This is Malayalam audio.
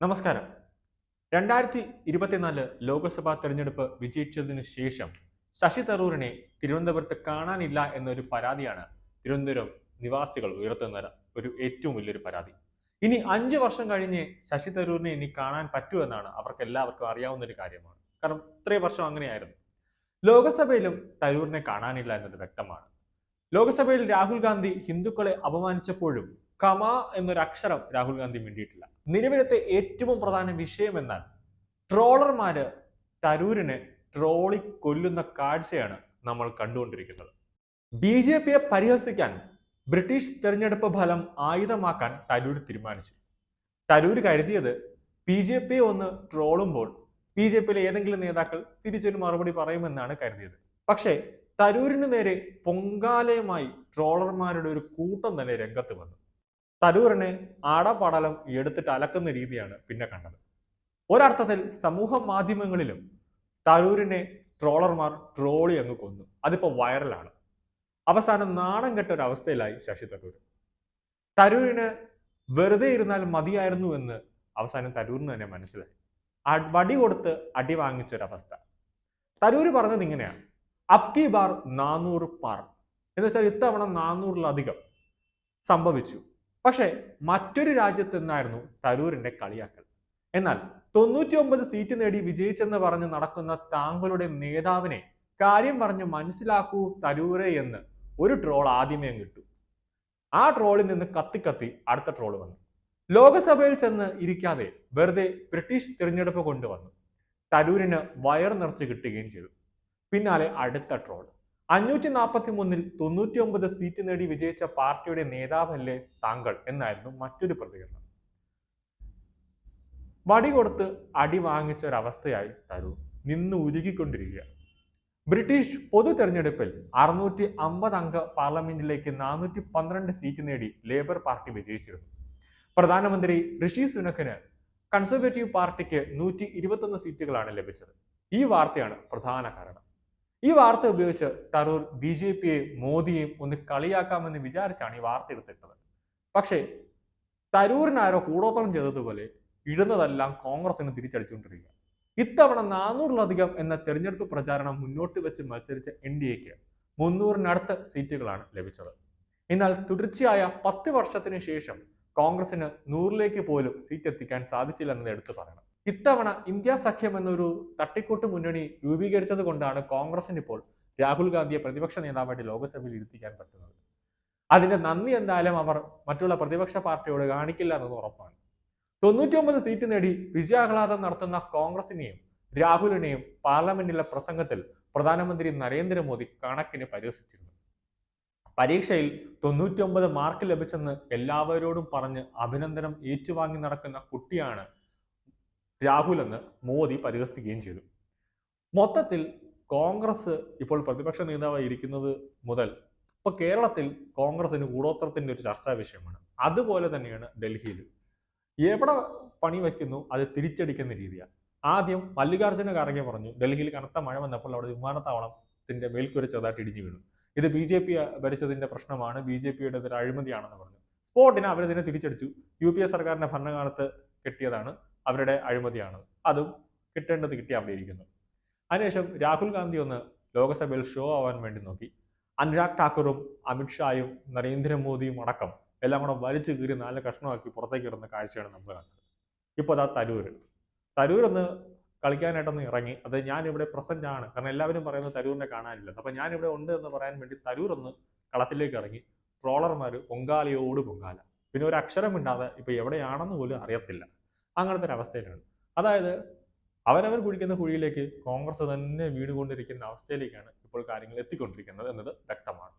നമസ്കാരം. രണ്ടായിരത്തി ഇരുപത്തിനാല് ലോക്സഭാ തെരഞ്ഞെടുപ്പ് വിജയിച്ചതിനു ശേഷം ശശി തരൂരിനെ തിരുവനന്തപുരത്ത് കാണാനില്ല എന്നൊരു പരാതിയാണ് തിരുവനന്തപുരം നിവാസികൾ ഉയർത്തുന്ന ഒരു ഏറ്റവും വലിയൊരു പരാതി. ഇനി അഞ്ച് വർഷം കഴിഞ്ഞ് ശശി തരൂരിനെ ഇനി കാണാൻ പറ്റൂ എന്നാണ് അവർക്ക് എല്ലാവർക്കും അറിയാവുന്ന ഒരു കാര്യമാണ്. കാരണം ഇത്രയും വർഷം അങ്ങനെയായിരുന്നു. ലോകസഭയിലും തരൂരിനെ കാണാനില്ല എന്നത് വ്യക്തമാണ്. ലോകസഭയിൽ രാഹുൽ ഗാന്ധി ഹിന്ദുക്കളെ അപമാനിച്ചപ്പോഴും കമ എന്നൊരു അക്ഷരം രാഹുൽ ഗാന്ധി മിണ്ടിയിട്ടില്ല. നിലവിലത്തെ ഏറ്റവും പ്രധാന വിഷയം എന്നാൽ ട്രോളർമാര് തരൂരിനെ ട്രോളി കൊല്ലുന്ന കാഴ്ചയാണ് നമ്മൾ കണ്ടുകൊണ്ടിരിക്കുന്നത്. ബി ജെ പിയെ പരിഹസിക്കാൻ ബ്രിട്ടീഷ് തെരഞ്ഞെടുപ്പ് ഫലം ആയുധമാക്കാൻ തരൂർ തീരുമാനിച്ചു. തരൂർ കരുതിയത് ബി ജെ പിയെ ഒന്ന് ട്രോളുമ്പോൾ ബി ജെ പിയിലെ ഏതെങ്കിലും നേതാക്കൾ തിരിച്ചൊരു മറുപടി പറയുമെന്നാണ് കരുതിയത്. പക്ഷേ തരൂരിന് നേരെ പൊങ്കാലയുമായി ട്രോളർമാരുടെ ഒരു കൂട്ടം തന്നെ രംഗത്ത് വന്നു. തരൂരിനെ ആടപാടലം എടുത്തിട്ട് അലക്കുന്ന രീതിയാണ് പിന്നെ കണ്ടത്. ഒരർത്ഥത്തിൽ സമൂഹ മാധ്യമങ്ങളിലും തരൂരിനെ ട്രോളർമാർ ട്രോളി അങ്ങ് കൊന്നു. അതിപ്പോ വൈറലാണ്. അവസാനം നാണം കെട്ട ഒരു അവസ്ഥയിലായി ശശി തരൂർ. തരൂരിന് വെറുതെ ഇരുന്നാൽ മതിയായിരുന്നു എന്ന് അവസാനം തരൂരിന് തന്നെ മനസ്സിലായി. വടി കൊടുത്ത് അടി വാങ്ങിച്ചൊരവസ്ഥ. തരൂര് പറഞ്ഞത് ഇങ്ങനെയാണ്. അപ്കി ബാർ നാനൂറ് പാർ. എന്ന് വെച്ചാൽ ഇത്തവണ നാനൂറിലധികം സംഭവിച്ചു. പക്ഷേ മറ്റൊരു രാജ്യത്ത് നിന്നായിരുന്നു തരൂരിന്റെ കളിയാക്കൽ. എന്നാൽ തൊണ്ണൂറ്റി ഒമ്പത് സീറ്റ് നേടി വിജയിച്ചെന്ന് പറഞ്ഞ് നടക്കുന്ന താങ്കളുടെ നേതാവിനെ കാര്യം പറഞ്ഞ് മനസ്സിലാക്കൂ തരൂരെ എന്ന് ഒരു ട്രോൾ ആദ്യമേ കിട്ടു ആ ട്രോളിൽ നിന്ന് കത്തി കത്തി അടുത്ത ട്രോൾ വന്നു. ലോകസഭയിൽ ചെന്ന് ഇരിക്കാതെ വെറുതെ ബ്രിട്ടീഷ് തിരഞ്ഞെടുപ്പ് കൊണ്ടുവന്നു. തരൂരിന് വയർ നിറച്ച് കിട്ടുകയും ചെയ്തു. പിന്നാലെ അടുത്ത ട്രോൾ. അഞ്ഞൂറ്റി നാൽപ്പത്തി മൂന്നിൽ തൊണ്ണൂറ്റി ഒമ്പത് സീറ്റ് നേടി വിജയിച്ച പാർട്ടിയുടെ നേതാവല്ലേ താങ്കൾ എന്നായിരുന്നു മറ്റൊരു പ്രതികരണം. വടി കൊടുത്ത് അടി വാങ്ങിച്ച ഒരവസ്ഥയായി തരൂർ നിന്ന് ഉരുകിക്കൊണ്ടിരിക്കുക. ബ്രിട്ടീഷ് പൊതു തെരഞ്ഞെടുപ്പിൽ അറുന്നൂറ്റി അമ്പത് അംഗ പാർലമെന്റിലേക്ക് നാനൂറ്റി പന്ത്രണ്ട് സീറ്റ് നേടി ലേബർ പാർട്ടി വിജയിച്ചിരുന്നു. പ്രധാനമന്ത്രി ഋഷി സുനക്കിന് കൺസർവേറ്റീവ് പാർട്ടിക്ക് നൂറ്റി ഇരുപത്തൊന്ന് സീറ്റുകളാണ് ലഭിച്ചത്. ഈ വാർത്തയാണ് പ്രധാന കാരണം. ഈ വാർത്ത ഉപയോഗിച്ച് തരൂർ ബി ജെ പിയെ മോദിയെയും ഒന്ന് കളിയാക്കാമെന്ന് വിചാരിച്ചാണ് ഈ വാർത്ത എടുത്തിട്ടത്. പക്ഷേ തരൂരിനാരോ കൂടോത്രം ചെയ്തതുപോലെ ഇടുന്നതെല്ലാം കോൺഗ്രസിന് തിരിച്ചടിച്ചുകൊണ്ടിരിക്കുക ഇത്തവണ നാനൂറിലധികം എന്ന തെരഞ്ഞെടുപ്പ് പ്രചാരണം മുന്നോട്ട് വെച്ച് മത്സരിച്ച എൻ ഡി എക്ക് മുന്നൂറിനടുത്ത് സീറ്റുകളാണ് ലഭിച്ചത്. എന്നാൽ തുടർച്ചയായ പത്ത് വർഷത്തിന് ശേഷം കോൺഗ്രസിന് നൂറിലേക്ക് പോലും സീറ്റ് എത്തിക്കാൻ സാധിച്ചില്ലെന്നത് എടുത്തു പറയണം. ഇത്തവണ ഇന്ത്യ സഖ്യം എന്നൊരു തട്ടിക്കൂട്ട് മുന്നണി രൂപീകരിച്ചത് കൊണ്ടാണ് കോൺഗ്രസിന് ഇപ്പോൾ രാഹുൽ ഗാന്ധിയെ പ്രതിപക്ഷ നേതാവായിട്ട് ലോക്സഭയിൽ ഇരുത്തിക്കാൻ പറ്റുന്നത്. അതിന്റെ നന്ദി എന്തായാലും അവർ മറ്റുള്ള പ്രതിപക്ഷ പാർട്ടിയോട് കാണിക്കില്ല എന്നത് ഉറപ്പാണ്. തൊണ്ണൂറ്റിയൊമ്പത് സീറ്റ് നേടി വിജയാഹ്ലാദം നടത്തുന്ന കോൺഗ്രസിനെയും രാഹുലിനെയും പാർലമെന്റിലെ പ്രസംഗത്തിൽ പ്രധാനമന്ത്രി നരേന്ദ്രമോദി കണക്കിന് പരിഹസിച്ചിരുന്നു പരീക്ഷയിൽ തൊണ്ണൂറ്റിയൊമ്പത് മാർക്ക് ലഭിച്ചെന്ന് എല്ലാവരോടും പറഞ്ഞ് അഭിനന്ദനം ഏറ്റുവാങ്ങി നടക്കുന്ന കുട്ടിയാണ് രാഹുൽ എന്ന് മോദി പരിഹസിക്കുകയും ചെയ്തു. മൊത്തത്തിൽ കോൺഗ്രസ് ഇപ്പോൾ പ്രതിപക്ഷ നേതാവായി ഇരിക്കുന്നത് മുതൽ ഇപ്പൊ കേരളത്തിൽ കോൺഗ്രസിന് കൂടോത്രത്തിന്റെ ഒരു ചർച്ചാ വിഷയമാണ്. അതുപോലെ തന്നെയാണ് ഡൽഹിയിൽ എവിടെ പണി വയ്ക്കുന്നു അത് തിരിച്ചടിക്കുന്ന രീതിയാണ്. ആദ്യം മല്ലികാർജുന ഖാർഗെ പറഞ്ഞു ഡൽഹിയിൽ കനത്ത മഴ വന്നപ്പോൾ അവിടെ വിമാനത്താവളത്തിന്റെ മേൽക്കൊരു ചെറുതായിട്ട് ഇടിഞ്ഞു വീണു. ഇത് ബി ജെ പി ഭരിച്ചതിന്റെ പ്രശ്നമാണ് ബി ജെ പിയുടെ ഒരു അഴിമതിയാണെന്ന് പറഞ്ഞു. സ്പോട്ടിന് അവരതിനെ തിരിച്ചടിച്ചു. യു പി എ സർക്കാരിന്റെ ഭരണകാലത്ത് കിട്ടിയതാണ് അവരുടെ അഴിമതിയാണ്. അതും കിട്ടേണ്ടത് കിട്ടി അവിടെ ഇരിക്കുന്നു. അതിനുശേഷം രാഹുൽ ഗാന്ധി ഒന്ന് ലോകസഭയിൽ ഷോ ആവാൻ വേണ്ടി നോക്കി. അനുരാഗ് ഠാക്കൂറും അമിത്ഷായും നരേന്ദ്രമോദിയും അടക്കം എല്ലാം കൂടെ വലിച്ചു കീറി നാല് കഷ്ണമാക്കി പുറത്തേക്ക് ഇടുന്ന കാഴ്ചയാണ് നമ്മൾ കണ്ടത്. ഇപ്പോൾ അതാ തരൂർ. തരൂർ ഒന്ന് കളിക്കാനായിട്ടൊന്ന് ഇറങ്ങി. അത് ഞാനിവിടെ പ്രസന്റ് ആണ്. കാരണം എല്ലാവരും പറയുന്നത് തരൂരിനെ കാണാനില്ല. അപ്പം ഞാനിവിടെ ഉണ്ട് എന്ന് പറയാൻ വേണ്ടി തരൂർ ഒന്ന് കളത്തിലേക്ക് ഇറങ്ങി. ട്രോളർമാർ പൊങ്കാലയോട് പൊങ്കാല. പിന്നെ ഒരു അക്ഷരം മിണ്ടാതെ ഇപ്പൊ എവിടെയാണെന്ന് പോലും അറിയത്തില്ല. അങ്ങനത്തെ ഒരു അവസ്ഥയിലാണ് അതായത് അവരവർ കുഴിക്കുന്ന കുഴിയിലേക്ക് കോൺഗ്രസ് തന്നെ വീണുകൊണ്ടിരിക്കുന്ന അവസ്ഥയിലേക്കാണ് ഇപ്പോൾ കാര്യങ്ങൾ എത്തിക്കൊണ്ടിരിക്കുന്നത് എന്നത് വ്യക്തമാണ്.